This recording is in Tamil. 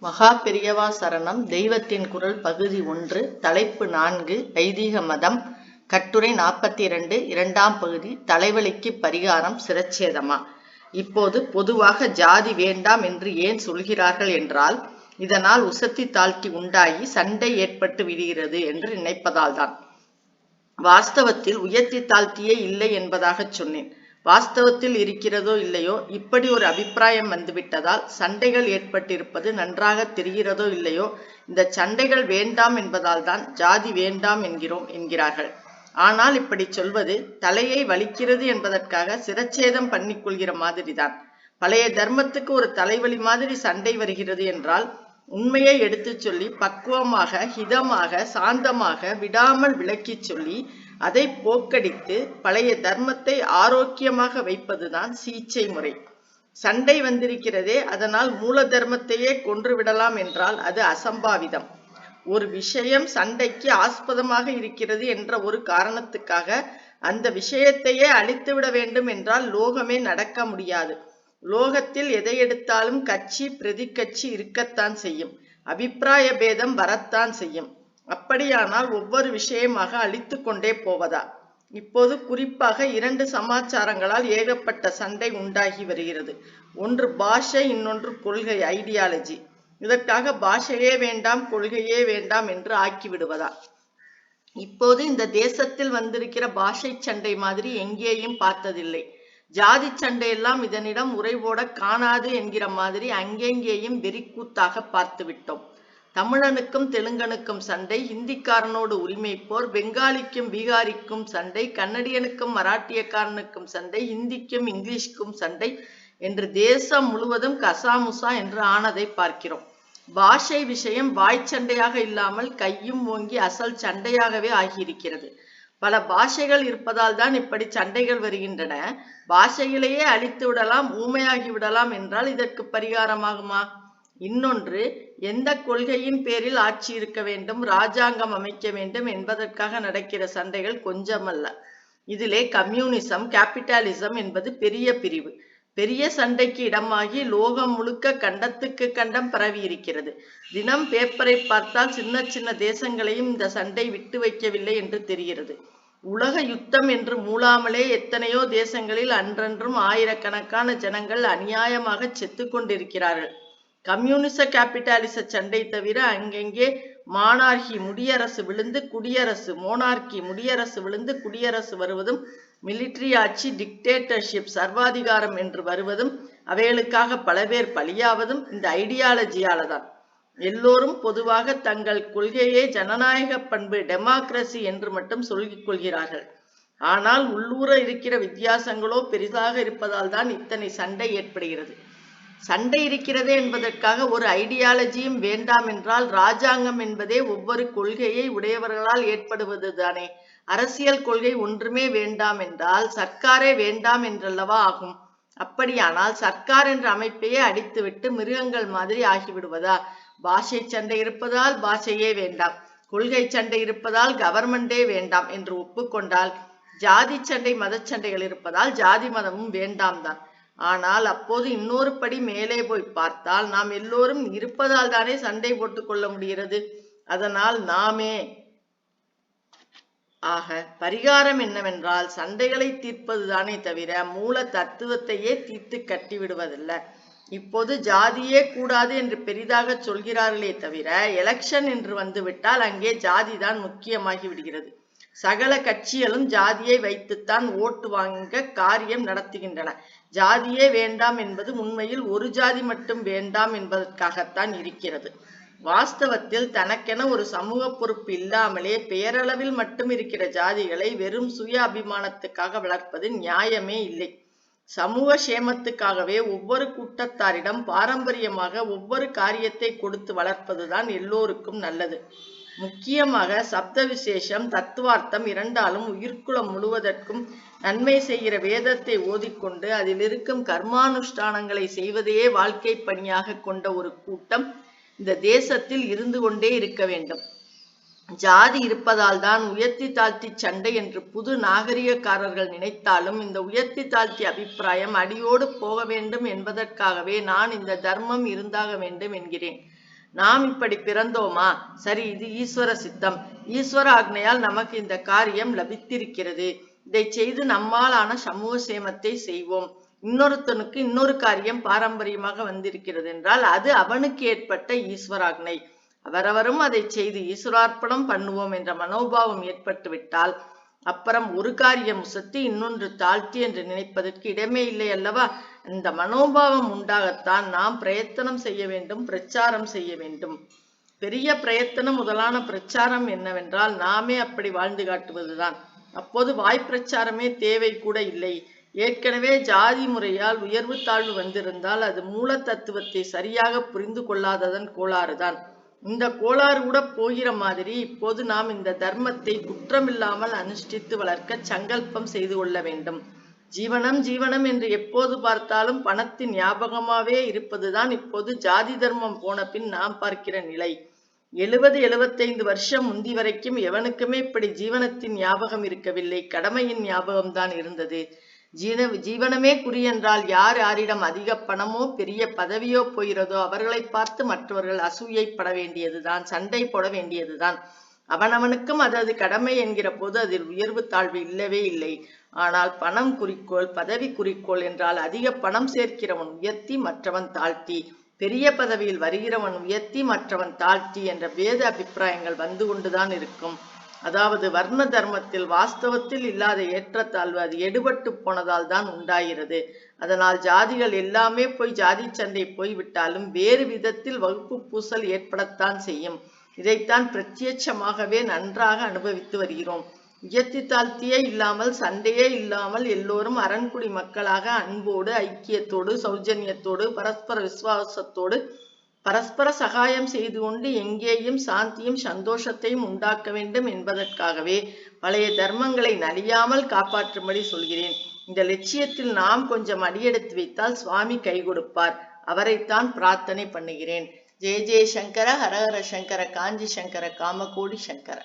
மகா பெரியவா சரணம். தெய்வத்தின் குரல் பகுதி ஒன்று தலைப்பு நான்கு ஐதீக மதம் கட்டுரை நாற்பத்தி இரண்டு இரண்டாம் பகுதி தலைவலிக்கு பரிகாரம் சிரச்சேதமா? இப்போது பொதுவாக ஜாதி வேண்டாம் என்று ஏன் சொல்கிறார்கள் என்றால் இதனால் உசத்தி தாழ்த்தி உண்டாகி சண்டை ஏற்பட்டு விடுகிறது என்று நினைப்பதால்தான். வாஸ்தவத்தில் உயர்த்தி தாழ்த்தியே இல்லை என்பதாகச் சொன்னேன். வாஸ்தவத்தில் இருக்கிறதோ இல்லையோ இப்படி ஒரு அபிப்பிராயம் வந்துவிட்டதால் சண்டைகள் ஏற்பட்டிருப்பது நன்றாக தெரிகிறதோ இல்லையோ இந்த சண்டைகள் வேண்டாம் என்பதால் தான் ஜாதி வேண்டாம் என்கிறோம் என்கிறார்கள். ஆனால் இப்படி சொல்வது தலையை வலிக்கிறது என்பதற்காக சிரச்சேதம் பண்ணிக்கொள்கிற மாதிரிதான். பழைய தர்மத்துக்கு ஒரு தலைவலி மாதிரி சண்டை வருகிறது என்றால் உண்மையை எடுத்துச் சொல்லி பக்குவமாக ஹிதமாக சாந்தமாக விடாமல் விளக்கிச் சொல்லி அதை போக்கடித்து பழைய தர்மத்தை ஆரோக்கியமாக வைப்பதுதான் சிகிச்சை முறை. சண்டை வந்திருக்கிறதே அதனால் மூல தர்மத்தையே கொன்று விடலாம் என்றால் அது அசம்பாவிதம். ஒரு விஷயம் சண்டைக்கு ஆஸ்பதமாக இருக்கிறது என்ற ஒரு காரணத்துக்காக அந்த விஷயத்தையே அழித்து விட வேண்டும் என்றால் லோகமே நடக்க முடியாது. லோகத்தில் எதை எடுத்தாலும் கட்சி பிரதி கட்சி இருக்கத்தான் செய்யும். அபிப்பிராய பேதம் வரத்தான் செய்யும். அப்படியானால் ஒவ்வொரு விஷயமாக அழித்து கொண்டே போவதா? இப்போது குறிப்பாக இரண்டு சமாச்சாரங்களால் ஏகப்பட்ட சண்டை உண்டாகி வருகிறது. ஒன்று பாஷை இன்னொன்று கொள்கை ஐடியாலஜி இதற்காக பாஷையே வேண்டாம் கொள்கையே வேண்டாம் என்று ஆக்கிவிடுவதா இப்போது இந்த தேசத்தில் வந்திருக்கிற பாஷை சண்டை மாதிரி எங்கேயும் பார்த்ததில்லை. ஜாதி சண்டையெல்லாம் இதனிடம் உறைவோட காணாது என்கிற மாதிரி அங்கெங்கேயும் வெறிக்கூத்தாக பார்த்து விட்டோம் தமிழனுக்கும் தெலுங்கனுக்கும் சண்டை ஹிந்திக்காரனோடு உரிமை போர் பெங்காலிக்கும் பீகாரிக்கும் சண்டை கன்னடியனுக்கும் மராட்டியக்காரனுக்கும் சண்டை இந்திக்கும் இங்கிலீஷ்க்கும் சண்டை என்று தேசம் முழுவதும் கசாமுசா என்று ஆனதை பார்க்கிறோம். பாஷை விஷயம் வாய்ச்சண்டையாக இல்லாமல் கையும் ஓங்கி அசல் சண்டையாகவே ஆகியிருக்கிறது. பல பாஷைகள் இருப்பதால் தான் இப்படி சண்டைகள் வருகின்றன. பாஷைகளையே அழித்து விடலாம் ஊமையாகி விடலாம் என்றால் இதற்கு பரிகாரமாகுமா? இன்னொன்று எந்த கொள்கையின் பேரில் ஆட்சி இருக்க வேண்டும் ராஜாங்கம் அமைக்க வேண்டும் என்பதற்காக நடக்கிற சண்டைகள் கொஞ்சமல்ல. இதிலே கம்யூனிசம் கேபிட்டாலிசம் என்பது பெரிய பிரிவு. பெரிய சண்டைக்கு இடமாகி லோகம் முழுக்க கண்டத்துக்கு கண்டம் பரவி இருக்கிறது. தினம் பேப்பரை பார்த்தால் சின்ன சின்ன தேசங்களையும் இந்த சண்டை விட்டு வைக்கவில்லை என்று தெரிகிறது. உலக யுத்தம் என்று மூளாமலே எத்தனையோ தேசங்களில் அன்றன்றும் ஆயிரக்கணக்கான ஜனங்கள் அநியாயமாக செத்து கொண்டிருக்கிறார்கள். கம்யூனிச கேபிட்டாலிச சண்டை தவிர அங்கங்கே மானார்கி முடியரசு விழுந்து குடியரசு மோனார்கி முடியரசு விழுந்து குடியரசு வருவதும் மிலிட்ரி ஆட்சி டிக்டேட்டர்ஷிப் சர்வாதிகாரம் என்று வருவதும் அவைகளுக்காக பல பேர் பலியாவதும் இந்த ஐடியாலஜியால தான். எல்லோரும் பொதுவாக தங்கள் கொள்கையே ஜனநாயக பண்பு டெமோக்ரஸி என்று மட்டும் சொல்லிக் கொள்கிறார்கள். ஆனால் உள்ளூர இருக்கிற வித்தியாசங்களோ பெரிதாக இருப்பதால் தான் இத்தனை சண்டை ஏற்படுகிறது. சண்டை இருக்கிறதே என்பதற்காக ஒரு ஐடியாலஜியும் வேண்டாம் என்றால் ராஜாங்கம் என்பதே ஒவ்வொரு கொள்கையை உடையவர்களால் ஏற்படுவது தானே அரசியல் கொள்கை ஒன்றுமே வேண்டாம் என்றால் சர்க்காரே வேண்டாம் என்றல்லவா ஆகும்? அப்படியானால் சர்க்கார் என்ற அமைப்பையே அடித்துவிட்டு மிருகங்கள் மாதிரி ஆகிவிடுவதா? பாஷை சண்டை இருப்பதால் பாஷையே வேண்டாம். கொள்கை சண்டை இருப்பதால் கவர்மெண்டே வேண்டாம் என்று ஒப்புக்கொண்டால் ஜாதி சண்டை மதச்சண்டைகள் இருப்பதால் ஜாதி மதமும் வேண்டாம் தான் ஆனால் அப்போது இன்னொரு படி மேலே போய் பார்த்தால் நாம் எல்லோரும் இருப்பதால் தானே சண்டை போட்டுக் கொள்ள முடிகிறது. அதனால் நாமே. ஆக பரிகாரம் என்னவென்றால் சண்டைகளை தீர்ப்பது தானே தவிர மூல தத்துவத்தையே தீர்த்து கட்டி விடுவதில்ல இப்போது ஜாதியே கூடாது என்று பெரிதாக சொல்கிறார்களே தவிர எலெக்ஷன் என்று வந்துவிட்டால் அங்கே ஜாதி தான் முக்கியமாகி விடுகிறது. சகல கட்சிகளும் ஜாதியை வைத்துத்தான் ஓட்டு வாங்க காரியம் நடத்துகின்றன. ஜாதியே வேண்டாம் என்பது உண்மையில் ஒரு ஜாதி மட்டும் வேண்டாம் என்பதற்காகத்தான் இருக்கிறது. வாஸ்தவத்தில் தனக்கென ஒரு சமூக பொறுப்பு இல்லாமலே பெயரளவில் மட்டும் இருக்கிற ஜாதிகளை வெறும் சுய அபிமானத்துக்காக வளர்ப்பது நியாயமே இல்லை. சமூக சேமத்துக்காகவே ஒவ்வொரு கூட்டத்தாரிடம் பாரம்பரியமாக ஒவ்வொரு காரியத்தை கொடுத்து வளர்ப்பதுதான் எல்லோருக்கும் நல்லது. முக்கியமாக சப்த விசேஷம் தத்துவார்த்தம் இரண்டாலும் உயிர்க்குலம் முழுவதற்கும் நன்மை செய்கிற வேதத்தை ஓதிக்கொண்டு அதில் இருக்கும் கர்மானுஷ்டானங்களை செய்வதையே வாழ்க்கை பணியாக கொண்ட ஒரு கூட்டம் இந்த தேசத்தில் இருந்து கொண்டே இருக்க வேண்டும். ஜாதி இருப்பதால் தான் உயர்த்தி தாழ்த்தி சண்டை என்று புது நாகரிகக்காரர்கள் நினைத்தாலும் இந்த உயர்த்தி தாழ்த்தி அபிப்பிராயம் அடியோடு போக வேண்டும் என்பதற்காகவே நான் இந்த தர்மம் இருந்தாக வேண்டும் என்கிறேன். நாம் இப்படி பிறந்தோமா? சரி இது ஈஸ்வர சித்தம். ஈஸ்வர ஆக்னையால் நமக்கு இந்த காரியம் லபித்திருக்கிறது. இதை செய்து நம்மாலான சமூக சேமத்தை செய்வோம். இன்னொருத்தனுக்கு இன்னொரு காரியம் பாரம்பரியமாக வந்திருக்கிறது என்றால் அது அவனுக்கு ஏற்பட்ட ஈஸ்வராக்னை அவரவரும் அதை செய்து ஈஸ்வரார்ப்பணம் பண்ணுவோம் என்ற மனோபாவம் ஏற்பட்டு விட்டால் அப்புறம் ஒரு காரியம் உசத்தி இன்னொன்று தாழ்த்தி என்று நினைப்பதற்கு இடமே இல்லை அல்லவா? இந்த மனோபாவம் உண்டாகத்தான் நாம் பிரயத்தனம் செய்ய வேண்டும் பிரச்சாரம் செய்ய வேண்டும். பெரிய பிரயத்தனம் முதலான பிரச்சாரம் என்னவென்றால் நாமே அப்படி வாழ்ந்து காட்டுவதுதான். அப்போது வாய் பிரச்சாரமே தேவை கூட இல்லை. ஏற்கனவே ஜாதி முறையால் உயர்வு தாழ்வு வந்திருந்தால் அது மூல தத்துவத்தை சரியாக புரிந்து கொள்ளாததன் கோளாறுதான். இந்த கோளாறு கூட போகிற மாதிரி இப்போது நாம் இந்த தர்மத்தை குற்றமில்லாமல் அனுஷ்டித்து வளர்க்க சங்கல்பம் செய்து கொள்ள வேண்டும். ஜீவனம் ஜீவனம் என்று எப்போது பார்த்தாலும் பணத்தின் ஞாபகமாவே இருப்பதுதான் இப்போது ஜாதி தர்மம் போன பின் நாம் பார்க்கிற நிலை. எழுபது எழுபத்தைந்து வருஷம் முந்தி வரைக்கும் எவனுக்குமே இப்படி ஜீவனத்தின் ஞாபகம் இருக்கவில்லை. கடமையின் ஞாபகம்தான் இருந்தது. ஜீன ஜீவனமே குறியென்றால் யார் யாரிடம் அதிக பணமோ பெரிய பதவியோ போகிறதோ அவர்களை பார்த்து மற்றவர்கள் அசூயைப்பட வேண்டியதுதான் சண்டை போட வேண்டியதுதான். அவனவனுக்கும் அது அது கடமை என்கிற போது அதில் உயர்வு தாழ்வு இல்லவே இல்லை. ஆனால் பணம் குறிக்கோள் பதவி குறிக்கோள் என்றால் அதிக பணம் சேர்க்கிறவன் உயர்த்தி மற்றவன் தாழ்த்தி. பெரிய பதவியில் வருகிறவன் உயர்த்தி மற்றவன் தாழ்த்தி என்ற வேத அபிப்பிராயங்கள் வந்து கொண்டுதான் இருக்கும். அதாவது வர்ண தர்மத்தில் வாஸ்தவத்தில் இல்லாத ஏற்றத்தாழ்வு அது எடுபட்டு போனதால் தான் உண்டாகிறது. அதனால் ஜாதிகள் எல்லாமே போய் ஜாதி சண்டை போய்விட்டாலும் வேறு விதத்தில் வகுப்பு பூசல் ஏற்படத்தான் செய்யும். இதைத்தான் பிரத்யட்சமாகவே நன்றாக அனுபவித்து வருகிறோம். உயர்த்தி தாழ்த்தியே இல்லாமல் சண்டையே இல்லாமல் எல்லோரும் அரண்குடி மக்களாக அன்போடு ஐக்கியத்தோடு சௌஜன்யத்தோடு பரஸ்பர விசுவாசத்தோடு பரஸ்பர சகாயம் செய்து கொண்டு எங்கேயும் சாந்தியும் சந்தோஷத்தையும் உண்டாக்க வேண்டும் என்பதற்காகவே பழைய தர்மங்களை நலியாமல் காப்பாற்றும்படி சொல்கிறேன். இந்த லட்சியத்தில் நாம் கொஞ்சம் அடியெடுத்து வைத்தால் சுவாமி கை கொடுப்பார். அவரைத்தான் பிரார்த்தனை பண்ணுகிறேன். ஜெய ஜெய சங்கர ஹரஹர சங்கர காஞ்சி சங்கர காமகோடி சங்கர.